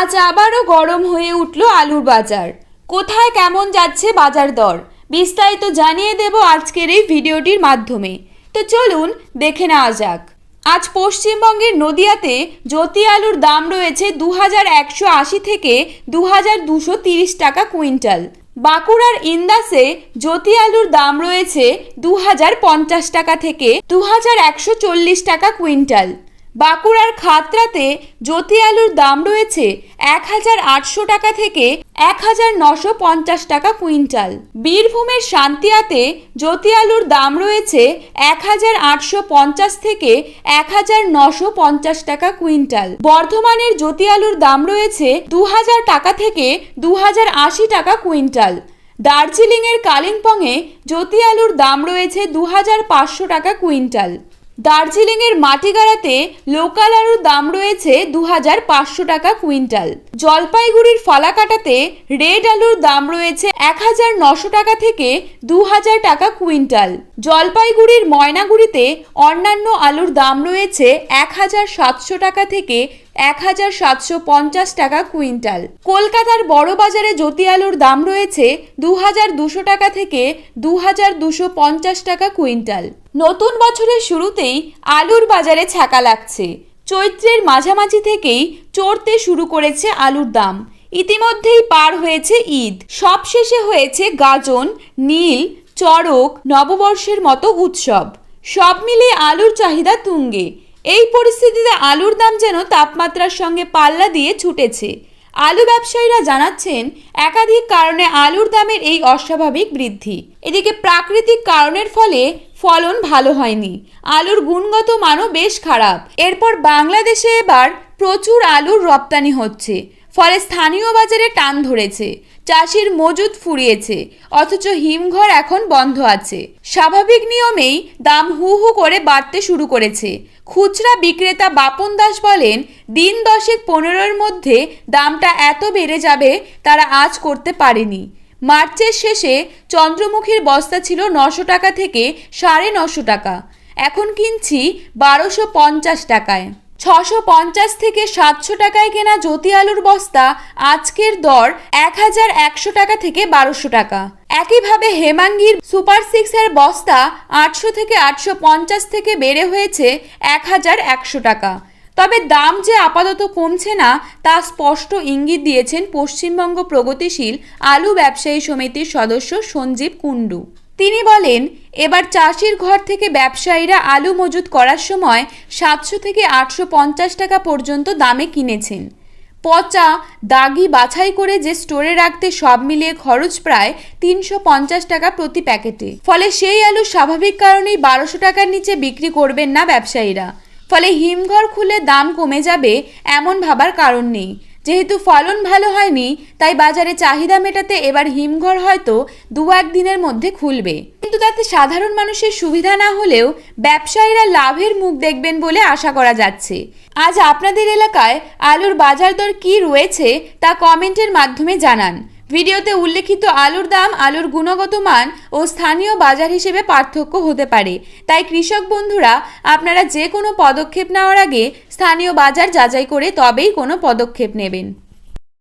আজ আবারও গরম হয়ে উঠল আলুর বাজার। কোথায় কেমন যাচ্ছে বাজার দর? বিস্তারিত জানিয়ে দেব আজকের এই ভিডিওটির মাধ্যমে। তো চলুন দেখে নেওয়া যাক। আজ পশ্চিমবঙ্গের নদিয়াতে জ্যোতি আলুর দাম রয়েছে দু হাজার একশো আশি থেকে দু হাজার দুশো তিরিশ টাকা কুইন্টাল। বাঁকুড়ার ইন্দাসে জ্যোতি আলুর দাম রয়েছে দু হাজার পঞ্চাশ টাকা থেকে দু হাজার একশো চল্লিশ টাকা কুইন্টাল। বাঁকুড়ার খাতড়াতে জ্যোতি আলুর দাম রয়েছে এক হাজার আটশো টাকা থেকে এক হাজার নশো পঞ্চাশ টাকা কুইন্টাল। বীরভূমের শান্তিয়াতে জ্যোতি আলুর দাম রয়েছে এক হাজার আটশো পঞ্চাশ থেকে এক হাজার নশো পঞ্চাশ টাকা কুইন্টাল। বর্ধমানের জ্যোতি আলুর দাম রয়েছে দু হাজার টাকা থেকে দু হাজার আশি টাকা কুইন্টাল। দার্জিলিংয়ের কালিম্পংয়ে জ্যোতি আলুর দাম রয়েছে দু হাজার পাঁচশো টাকা কুইন্টাল। দার্জিলিংয়ের মাটিগাড়াতে লোকাল আলুর দাম রয়েছে দু হাজার পাঁচশো টাকা কুইন্টাল। জলপাইগুড়ির ফালাকাটাতে রেড আলুর দাম রয়েছে এক হাজার নশো টাকা থেকে দু হাজার টাকা কুইন্টাল। জলপাইগুড়ির ময়নাগুড়িতে অন্যান্য আলুর দাম রয়েছে এক হাজার সাতশো টাকা থেকে এক হাজার সাতশো পঞ্চাশ টাকা কুইন্টাল। কলকাতার বড় বাজারে জ্যোতি আলুর দাম রয়েছে দু হাজার দুশো টাকা থেকে দু হাজার দুশো পঞ্চাশ টাকা কুইন্টাল। নতুন বছরের শুরুতেই আলুর বাজারে ছাকা লাগছে। চৈত্রের মাঝামাঝি থেকেই চড়তে শুরু করেছে আলুর দাম। ইতিমধ্যেই পার হয়েছে ঈদ। সবশেষে হয়েছে গাজন, নীল, চড়ক, নববর্ষের মতো উৎসব। সব মিলিয়ে আলুর চাহিদা তুঙ্গে। এই পরিস্থিতিতে আলুর দাম যেন তাপমাত্রার সঙ্গে পাল্লা দিয়ে ছুটেছে। আলু ব্যবসায়ীরা জানাচ্ছেন, একাধিক কারণে আলুর দামের এই অস্বাভাবিক বৃদ্ধি। এদিকে প্রাকৃতিক কারণের ফলে ফলন ভালো হয়নি। আলুর গুণগত মানও বেশ খারাপ। এরপর বাংলাদেশে এবার প্রচুর আলুর রপ্তানি হচ্ছে। ফলে স্থানীয় বাজারে টান ধরেছে। চাষির মজুদ ফুরিয়েছে, অথচ হিমঘর এখন বন্ধ আছে। স্বাভাবিক নিয়মেই দাম হু হু করে বাড়তে শুরু করেছে। খুচরা বিক্রেতা বাপন দাস বলেন, দিন দশেক পনেরোর মধ্যে দামটা এত বেড়ে যাবে তারা আজ করতে পারেনি। মার্চের শেষে চন্দ্রমুখীর বস্তা ছিল নশো টাকা থেকে সাড়ে নশো টাকা। এখন কিনছি বারোশো পঞ্চাশ টাকায়। ছশো পঞ্চাশ থেকে সাতশো টাকায় কেনা জ্যোতি আলুর বস্তা আজকের দর এক হাজার একশো টাকা থেকে বারোশো টাকা। একইভাবে হেমাঙ্গির সুপার সিক্সের বস্তা আটশো থেকে আটশো পঞ্চাশ থেকে বেড়ে হয়েছে এক হাজার একশো টাকা। তবে দাম যে আপাতত কমছে না, তা স্পষ্ট ইঙ্গিত দিয়েছেন পশ্চিমবঙ্গ প্রগতিশীল আলু ব্যবসায়ী সমিতির সদস্য সঞ্জীব কুণ্ডু। তিনি বলেন, এবার চাষির ঘর থেকে ব্যবসায়ীরা আলু মজুত করার সময় সাতশো থেকে আটশো পঞ্চাশ টাকা পর্যন্ত দামে কিনেছেন। পচা, দাগি বাছাই করে যে স্টোরে রাখতে সব মিলিয়ে খরচ প্রায় তিনশো পঞ্চাশ টাকা প্রতি প্যাকেটে। ফলে সেই আলু স্বাভাবিক কারণেই বারোশো টাকার নিচে বিক্রি করবেন না ব্যবসায়ীরা। ফলে হিমঘর খুলে দাম কমে যাবে এমন ভাবার কারণ নেই। যেহেতু ফলন ভালো হয়নি, তাই বাজারে চাহিদা মেটাতে এবার হিমঘর হয়তো দু এক দিনের মধ্যে খুলবে। কিন্তু তাতে সাধারণ মানুষের সুবিধা না হলেও ব্যবসায়ীরা লাভের মুখ দেখবেন বলে আশা করা যাচ্ছে। আজ আপনাদের এলাকায় আলুর বাজার দর কী রয়েছে তা কমেন্টের মাধ্যমে জানান। ভিডিওতে উল্লেখিত আলুর দাম, আলুর গুণগত মান ও স্থানীয় বাজার হিসেবে পার্থক্য হতে পারে। তাই কৃষক বন্ধুরা, আপনারা যে কোনো পদক্ষেপ নেওয়ার আগে স্থানীয় বাজার যাচাই করে তবেই কোনো পদক্ষেপ নেবেন।